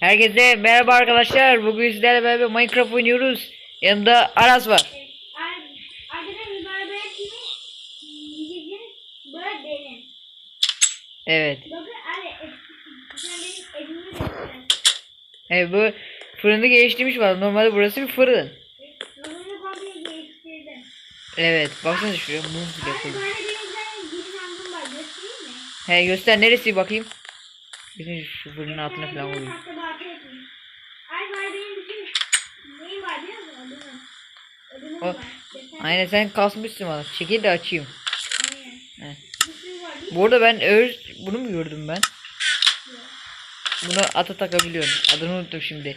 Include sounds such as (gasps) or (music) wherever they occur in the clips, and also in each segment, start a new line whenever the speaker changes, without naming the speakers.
Herkese merhaba arkadaşlar. Bugün sizlerle beraber Minecraft oynuyoruz. Yanında Aras var. Evet. Evet bu fırını geliştirmiş var. Normalde burası bir fırın. Evet. Baksana şuraya
göstereyim mi?
He göster neresi bakayım. Bizim şu fırının altına falan koyayım.
hatta bahçe yapayım. Ay var benim bütün neyim var biliyor musun? Ödümüm. Ödümüm
O-. Aynen sen kasmışsın bana. Çekil de açayım.
Aynen.
He. Bu arada ben öz bunu mu gördüm ben? Bunu ata takabiliyorum. Adını unuttum şimdi.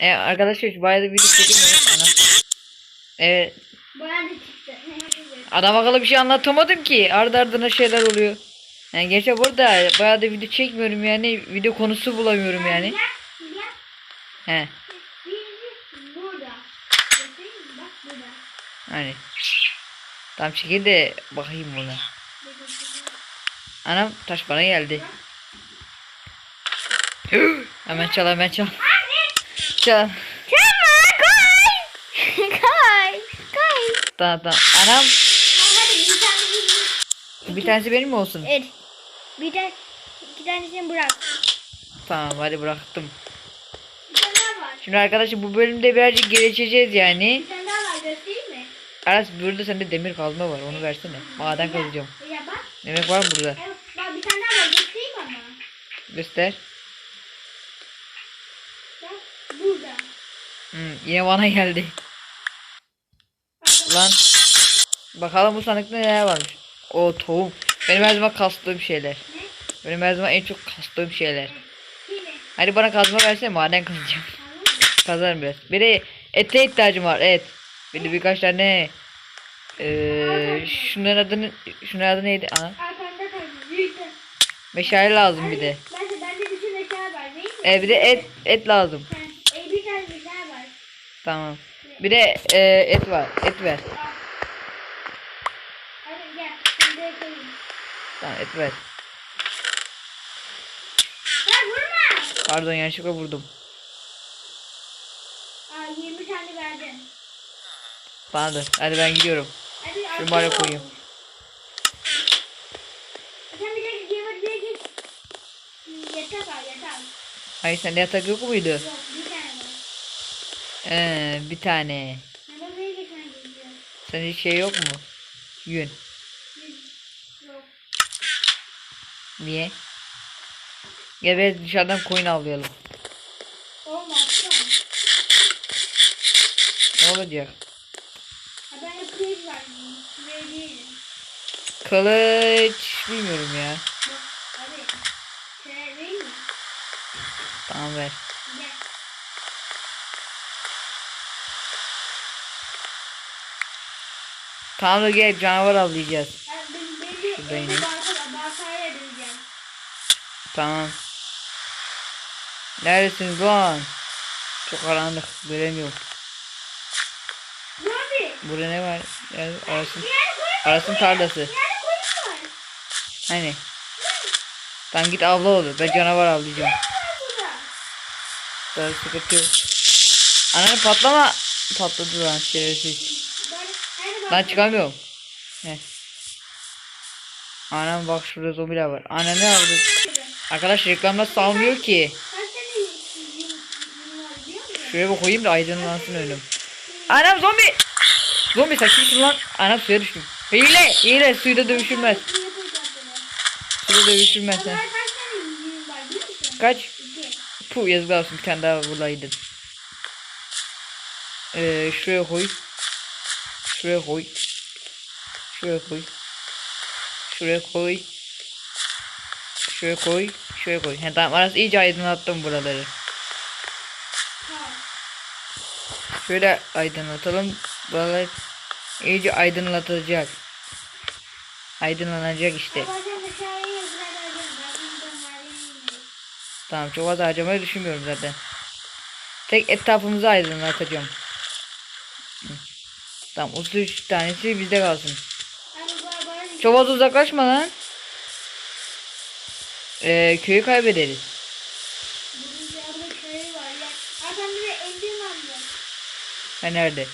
E arkadaşlar şu bayağı da video çekemiyorum. Ana. Evet. Adam akıllı bir şey anlatamadım ki. Ardı ardına şeyler oluyor. Yani gerçi burada bayağı da video çekmiyorum yani. Video konusu bulamıyorum yani. He.
Birinci burada. Göstereyim mi? Bak burada.
Hani. Tam çekil de bakayım buna. Anam taş bana geldi. (gasps) hemen çal hemen çal. Çal.
Tamam koy. koy. Koy.
Tamam tamam. Anam
bir tane
bir tanesi benim mi olsun?
Evet. Bir tane iki tanesini bırak.
Tamam hadi bıraktım. Şimdi arkadaşlar bu bölümde birazcık gelişeceğiz yani.
Bir tane daha var göstereyim mi?
Aras burada sende demir kazma var onu versene. Maden kazacağım. Demek var mı burada?
Evet, bir tane var göstereyim ama.
Göster.
Bak burada.
Hmm, yine bana geldi. Lan. Bakalım bu sandıkta neler varmış. O tohum. Benim her zaman kastığım şeyler.
Ne?
Benim her zaman en çok kastığım şeyler. Hadi bana kazma versene maden kazacağım. Kazarım biraz. Bir de ete ihtiyacım var. Et. Bir de birkaç tane eee şunların adını şunların adı neydi? Ana. Meşale lazım bir de. E bir de et et lazım.
E.
Tamam. Bir de eee, et var. Et ver. Tamam et ver. Pardon yanlışlıkla vurdum.
Aa 20 tane verdim.
Tamamdır. Hadi ben gidiyorum. Şu bana koyayım. Hayır sende yatak yok muydu?
Yok bir tane.
Ee, bir tane. Sende hiç şey yok mu? Yün.
Yok.
Niye? Gel biraz dışarıdan koyun avlayalım.
Olmaz.
Ne olacak?
Ha ben de kıyık var. Verebilirim.
Kılıç bilmiyorum ya.
Bak hadi. Sen vereyim mi?
Tamam ver.
Gel.
Tamam da gel canavar avlayacağız.
Ben beni
Şurada
baltayla edeceğim.
Tamam. Neredesiniz lan? Çok karanlık. Göremiyorum. Burada ne var? Yani arasın,
var.
Arasın tarlası. Hani? Tamam git avla olur. Ben canavar avlayacağım. Daha sıkıntı yok. Ananı patlama. Patladı lan şerefsiz.
Böyle balta-
çıkamıyorum. Heh. Anam bak şurada zombiler var. Ana ne yaptı? Arkadaş reklamda salmıyor ki. Şuraya bir koyayım da aydınlansın önüm. Anam zombi. Zombi kimsin lan? Anam suya düştüm. Hile. Hile suyla dövüşülmez. Suyla dövüşülmez sen.
kaç.
Puh yazıklar olsun bir tane daha bulaydın. Ee, şuraya koy. Şuraya koy. Şuraya koy. Şuraya koy. Şuraya koy. Şuraya koy. He tamam arası iyice aydınlattım buraları. Şöyle aydınlatalım. Buralar iyice aydınlatacak aydınlanacak işte. Tamam çok az harcamayı düşünmüyorum zaten. Tek etrafımızı aydınlatacağım. Tamam 33 tanesi bizde kalsın. Çok az uzaklaşma lan. Ee, köyü kaybederiz. Ha nerede?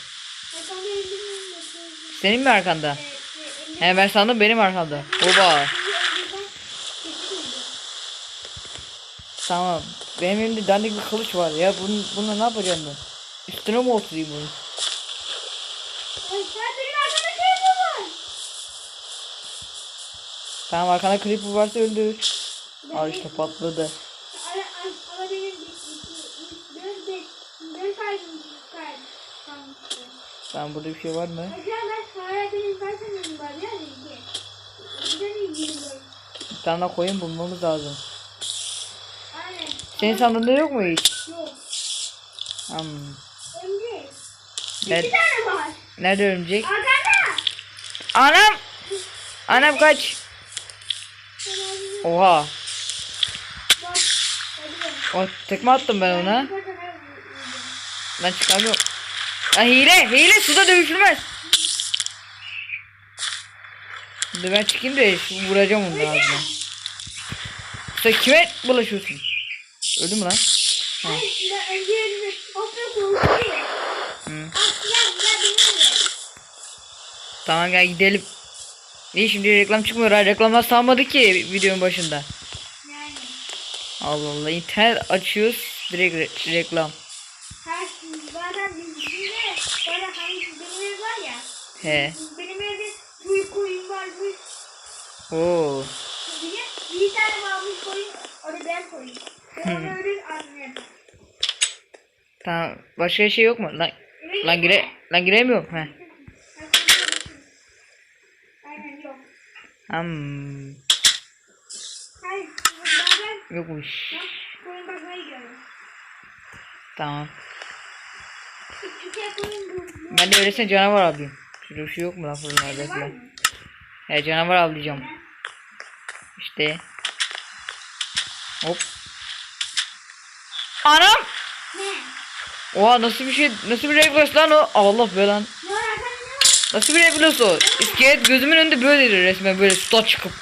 Senin mi arkanda?
Evet.
He ben sandım benim arkamda. Oba. Tamam. Benim elimde dandik bir kılıç var ya. Bunu, bununla ne yapacağım ben? Üstüne mi oturayım bunu?
Şey.
Tamam arkanda creeper varsa öldür. Al işte patladı. Tamam burada bir şey var mı?
Acaba ben sonra benim zaten ya. Bir
tane daha koyun bulmamız lazım.
Aynen.
Senin sandığında yok mu hiç?
Yok.
Hmm.
Emre.
Ne-
İki tane var.
Nerede örümcek?
Arkanda.
Anam! Anam kaç! Oha! O tekme attım ben ona. Ben çıkamıyorum. Ha hile! Hile suda dövüşülmez. Dur ben çıkayım da vuracağım onun ağzına. Sen kime bulaşıyorsun? Öldü mü lan? Hı. Tamam gel gidelim. İyi şimdi reklam çıkmıyor ha. Reklamlar salmadı ki videonun başında.
Yani.
Allah Allah internet açıyoruz direkt re- reklam.
Her zaten bizim de böyle hani var ya.
He.
Benim evde bu koyun var bu
Oo.
diye bir tane varmış koyun onu ben koyayım. Ben onu öyle ağzına yapar.
Tamam. Başka şey yok mu? Lan, lan gire lan giremiyorum. He.
Aynen yok.
Hmm.
Hayır
Yokmuş.
koyun bakmaya gidiyorum.
Tamam. Ben de öylesine canavar alayım. Şurada bir şey yok mu lan fırınlarda falan? He canavar avlayacağım. İşte. Hop. Anam!
Ne?
Oha nasıl bir şey nasıl bir refleks lan o? Allah be lan. Nasıl bir refleks o? İskelet gözümün önünde böyleydi resmen böyle suda çıkıp.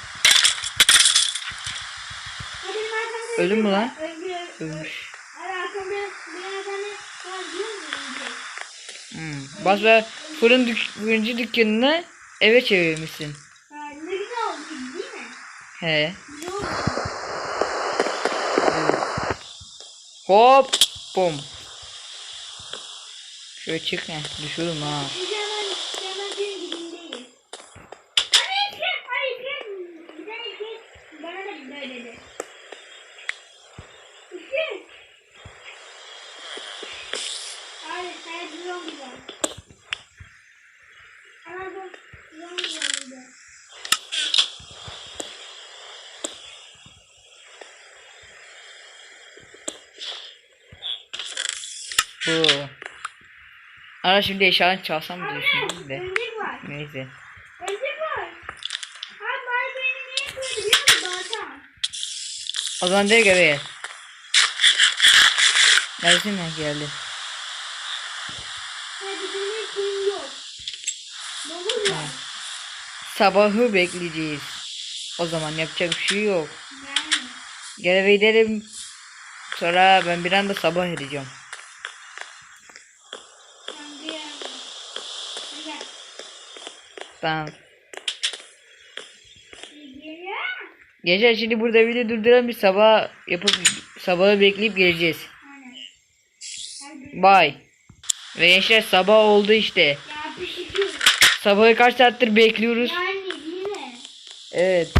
Öldün mü lan? Ölmüş. Hmm. Bas ve fırın dük fırıncı dükkanını eve çevirmişsin.
Ha, ne güzel oldu değil mi?
He.
Oldu.
Hop. Bom. Şöyle çık he. Düşürdüm ha.
Biz hemen hemen senin dibindeyiz. Hadi gel, hadi gel. Bir tane gel. Bana da böyle dedi. İşte. Hadi hayat zombi var. Ana zom- zombi var burada.
Bu. Ara şimdi eşyalarını çalsam mı diyorsun
Anne,
de. Neyse. O zaman direkt eve gel. Neredesin ha geldim. Sabahı bekleyeceğiz. O zaman yapacak bir şey yok.
Yani.
Gel eve gidelim. Sonra ben bir anda sabah edeceğim.
Ben bir yer- Hadi gel. Geliyor.
Gece şimdi burada video durduralım bir sabah yapıp sabahı bekleyip geleceğiz. Bye. Ve gençler sabah oldu işte. Sabahı kaç saattir bekliyoruz. Evet.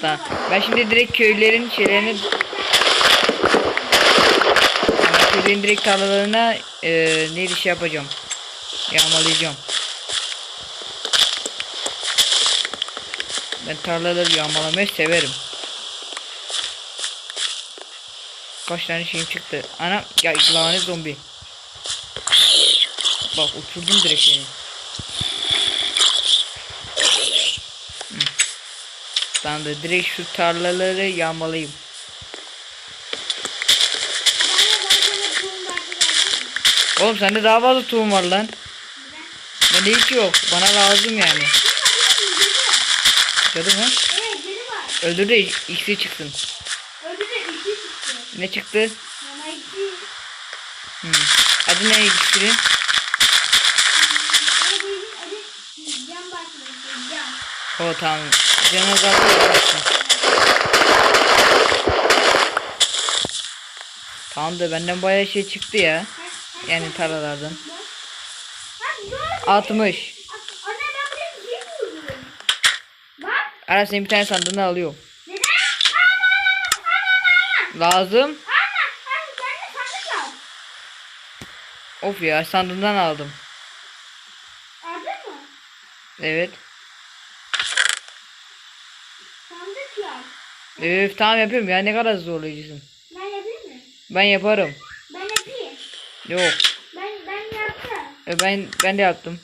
Tamam. Ben şimdi direkt köylerin şeylerini köylerin direkt tarlalarına e, neydi şey yapacağım. Yağmalayacağım. Ben tarlaları yağmalamayı severim. Kaç tane şeyim çıktı. Ana ya lanet zombi. Bak uçurdum direkt seni. Ben de direkt şu tarlaları yağmalayayım. Oğlum sende daha fazla tohum var lan. Bende hiç yok. Bana lazım yani.
Cadı
mı?
Evet cadı var.
Öldür de ikisi çıksın.
Öldü de iki çıktı.
Ne çıktı?
Mama iki.
Hmm. Adı ne?
Bana cam.
O tamam. Canı azaltıyor. Tamam da benden bayağı şey çıktı ya. Yani tarlalardan.
Ha dur.
60.
Anne ben buraya bir şey.
Ara senin bir tane sandığını alıyorum.
Neden?
Lazım. Of ya sandığından aldım.
Aldın mı?
Evet.
Sandık ya.
Öf tamam yapıyorum ya ne kadar zorlayıcısın.
Ben yapayım mı?
Ben yaparım.
Ben yapayım.
Yok.
Ben ben yaptım.
E, Ben ben de yaptım.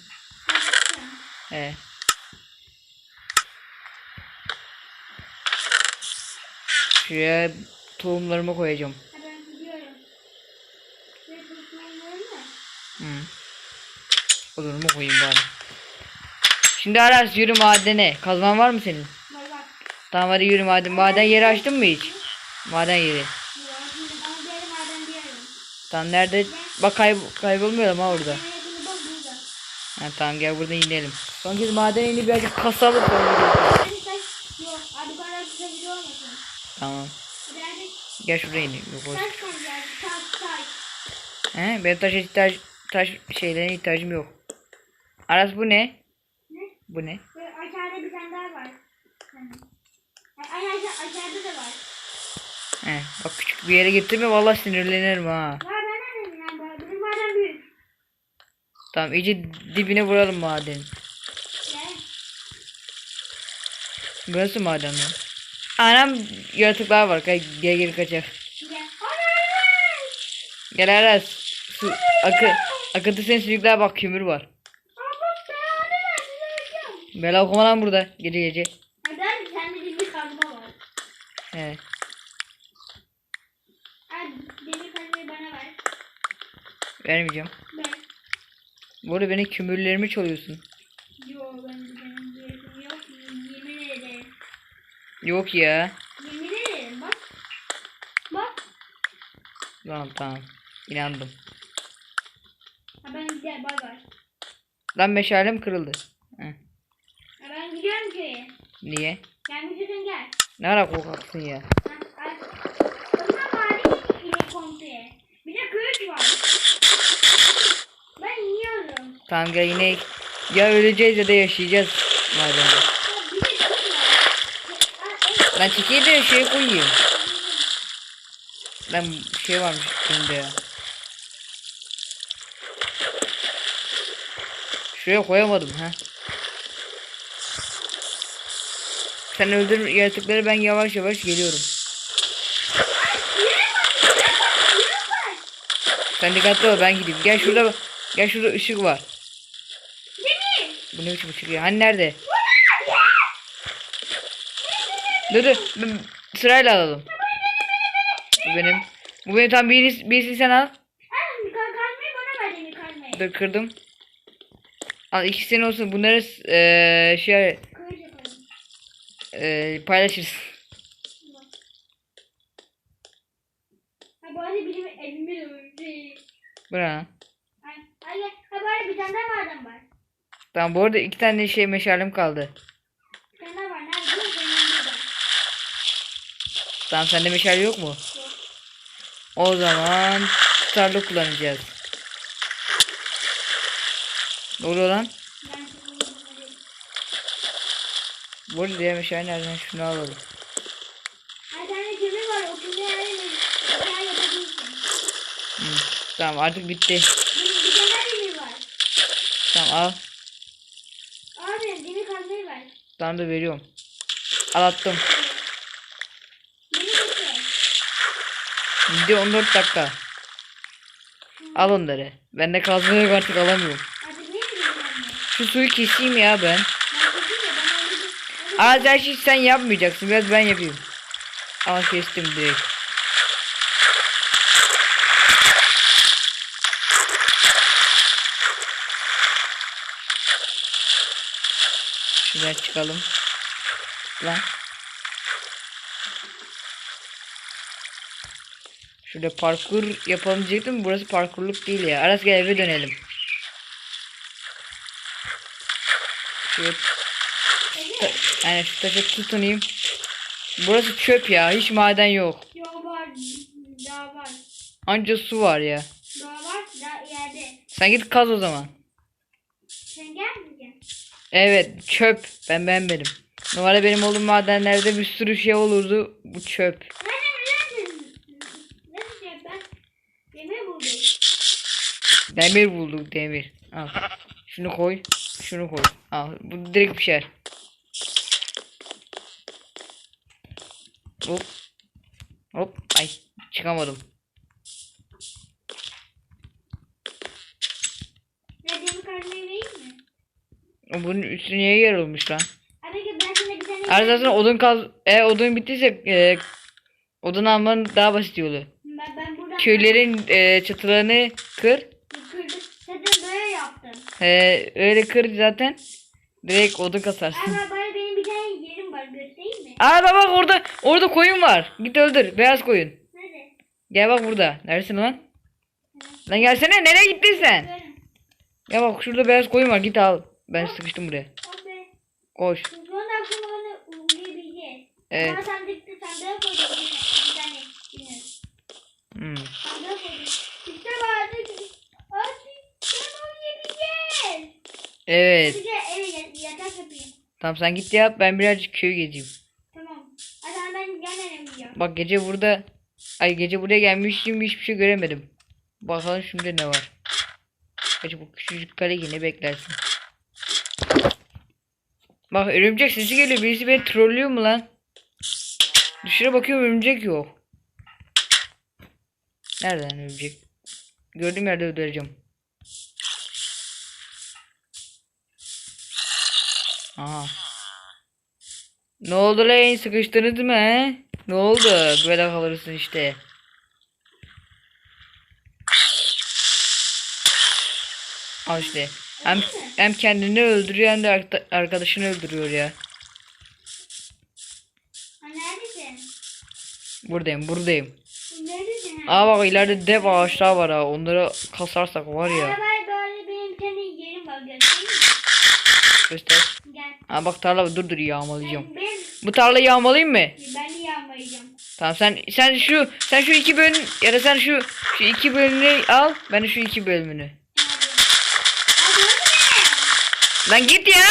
He. Şuraya tohumlarımı koyacağım.
Ben gidiyorum. Mı?
Hı. Odurumu koyayım bari. Şimdi Aras yürü madene. Kazman var mı senin?
Bak.
Tamam hadi yürü maden. Maden yeri açtın mı hiç? Maden yeri.
Var.
Tamam nerede? Bak kayb kaybolmayalım ha orada.
Ben yapayım bak burada.
Ha, tamam gel burada inelim. Son kez madene inip birazcık kasalık
olmasın.
Tamam. Gel şuraya ineyim. Yok,
koy yani. Taş taş.
He, benim taş ihtiyaç taş şeylerine ihtiyacım yok. Aras bu ne?
Ne?
Bu ne?
Aşağıda bir tane daha var. Hani. Ay ay aşağı, aşağıda da var.
He, bak küçük bir yere getirme vallahi sinirlenirim ha.
Var ben ne dedim yani. Bizim maden büyük.
Tamam iyice dibine vuralım madeni.
Yani.
Burası maden lan. Anam yaratıklar var. Gel geri kaçar.
Gel.
Aras. Su, akı, akıntı sen sürükler bak kömür var. Bela okuma lan burada gece gece.
Hadi sende bir kazma var.
He.
Hadi demir kazmayı bana ver.
Vermeyeceğim.
Ver.
Bu arada benim kömürlerimi çalıyorsun.
Yo ben benim bir yok. Yemin ederim.
Yok ya.
Yemin ederim bak. Bak.
Tamam tamam. İnandım.
Ha ben giderim bay bay.
Lan meşalem kırıldı. Heh.
Ha ben gidiyorum köye.
Niye?
Gel vücudun gel.
Ne ara korkaksın ya.
Ha, ay. Bunlar mavi ile komple. Bir de kılıç var. Ben
gel yine ya öleceğiz ya da yaşayacağız madem.
Ha, bir de
şey koyayım. Lan şey varmış üstünde ya. Şuraya koyamadım ha. Sen öldür yaratıkları ben yavaş yavaş geliyorum. Sen dikkatli ol ben gideyim. Gel şurada gel şurada ışık var. Bu ne biçim ışık ya? Hani nerede? Dur dur. Ben- Sırayla alalım. Bu benim. Bu benim tam birisi, birisi sen al. Dur kırdım. Al ikisi senin olsun. Bunları eee şey eee paylaşırız.
Ha bu arada benim evime dövüldü.
Bu ne lan?
Ay, ay, ha bu arada bir tane daha maden var.
Tamam bu arada iki tane şey meşalem kaldı.
Daha var. Nerede? Benim burada.
Tamam sende meşale yok mu?
Yok.
O zaman tutarlı kullanacağız. Ne oluyor lan?
Ben.
Bu arada diğer meşale nereden? Şunu alalım.
Ay tane kömür var. O yerine yapabilirsin.
Hı. Tamam artık bitti.
Benim bir tane var.
Tamam al. Tamam da veriyorum. Al attım.
Beni bekle.
Video 14 dakika. Al onları. Bende kazma yok artık alamıyorum. Şu suyu keseyim ya ben.
Ben de.
Az her şeyi sen yapmayacaksın. Biraz ben yapayım. Al kestim direkt. Şuradan çıkalım. Lan. Şöyle parkur yapalım diyecektim. Burası parkurluk değil ya. Aras gel eve dönelim. Şöyle yani şu taşı tutunayım. Burası çöp ya. Hiç maden yok.
Yo var. Daha var.
Anca su var ya.
Daha var. Daha ileride.
Sen git kaz o zaman.
Sen gelmeyeceksin.
Evet çöp. Ben beğenmedim. Normalde benim olduğum madenlerde bir sürü şey olurdu. Bu çöp. Demir bulduk demir. Al. Şunu koy. Şunu koy. Al. Bu direkt pişer. Hop. Hop. Ay. Çıkamadım.
Radyomu karnına vereyim mi?
Bunun üstü niye yarılmış lan? Arkadaşlar odun kaz... E odun bittiyse e, odun almanın daha basit yolu.
Ben, ben buradan...
Köylerin e, çatılarını kır.
Kırdım. Zaten böyle yaptım.
E, öyle kır zaten. Direkt odun kasarsın.
Ama bana benim bir tane yerim var. Göstereyim mi?
Aa bak orada orada koyun var. Git öldür. Beyaz koyun.
Nerede?
Gel bak burada. Neredesin lan? Lan gelsene nereye gittin sen? Ya bak şurada beyaz koyun var git al. Ben sıkıştım buraya. Koş. Evet.
Ama sandıkta sandığa koydum yine. Bir tane.
Hmm.
Sandığa koydum. İşte vardı.
Evet.
Bir de eve yat- yatak yapayım.
Tamam sen git yap ben birazcık köyü gezeyim.
Tamam. Hadi ben uyuyacağım.
Bak gece burada ay gece buraya gelmiştim hiçbir şey göremedim. Bakalım şimdi ne var. Acaba bu küçücük kale yine beklersin. Bak örümcek sesi geliyor. Birisi beni trollüyor mu lan? Dışarı bakıyorum örümcek yok. Nereden örümcek? Gördüğüm yerde öldüreceğim. Aha. Ne oldu lan? Sıkıştınız mı he? Ne oldu? Böyle kalırsın işte. Al işte. Hem, hem kendini öldürüyor hem de arka- arkadaşını öldürüyor ya.
Ha neredesin?
Buradayım buradayım.
Neredesin?
Aa bak ileride dev ağaçlar var ha. Onları kasarsak var ya.
Arabayı böyle benim tane yerim var. Göstereyim mi?
Göster.
Gel.
Aa bak tarla dur dur yağmalayacağım.
Ben,
Bu tarlayı yağmalayayım mı?
ben de yağmayacağım.
Tamam sen sen şu sen şu iki bölüm ya da sen şu şu iki bölümünü al. Ben de şu iki bölümünü.
Hadi. Hadi hadi.
Lan git ya.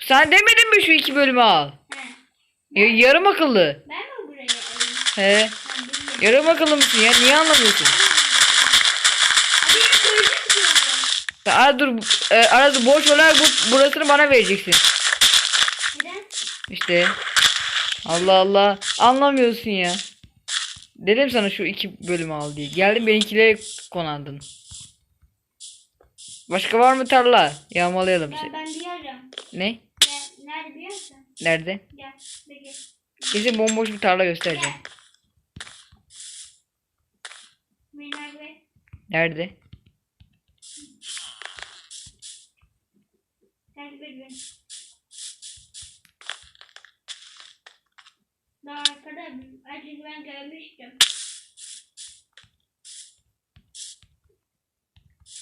Sen demedin mi şu iki bölümü al? Ya, yarım akıllı.
Ben mi buraya alayım?
He.
Ben.
Yarım akıllı mısın ya? Niye anlamıyorsun? Ara dur. E, ara dur boş olarak bu, burasını bana vereceksin.
Neden?
İşte. Allah Allah. Anlamıyorsun ya. Dedim sana şu iki bölümü al diye. Geldin benimkilere konandın. Başka var mı tarla? Yağmalayalım.
Ben, ben biliyorum.
Ne?
Ne, nerede biliyorsun?
Nerede?
Gel.
Kesin bomboş bir tarla göstereceğim.
Nerede?
Nerede?
Takip et beni. Daha arkada acık ben görmüştüm.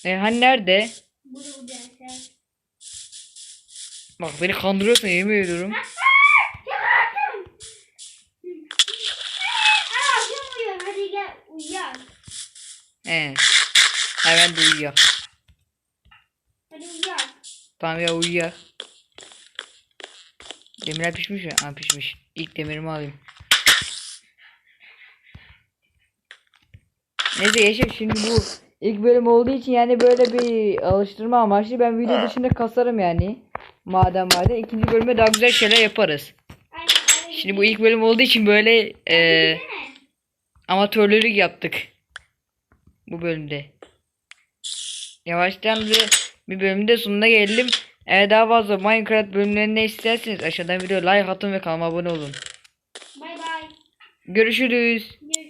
E nerede?
Burada.
Bak beni kandırıyorsun yemin ediyorum.
Uyuyor.
He. Hemen de uyuyor.
Hadi uyuyak.
Tamam ya uyuyor. Demirler pişmiş mi? Ha pişmiş. İlk demirimi alayım. Neyse Yeşil şimdi bu ilk bölüm olduğu için yani böyle bir alıştırma amaçlı ben video dışında kasarım yani. Madem madem ikinci bölüme daha güzel şeyler yaparız. Şimdi bu ilk bölüm olduğu için böyle e, amatörlülük yaptık. Bu bölümde. Yavaştan bir, bir bölümde sonuna geldim. Eğer daha fazla Minecraft bölümlerini isterseniz aşağıdan video like atın ve kanalıma abone olun.
Bay bay.
Görüşürüz.
Görüşürüz.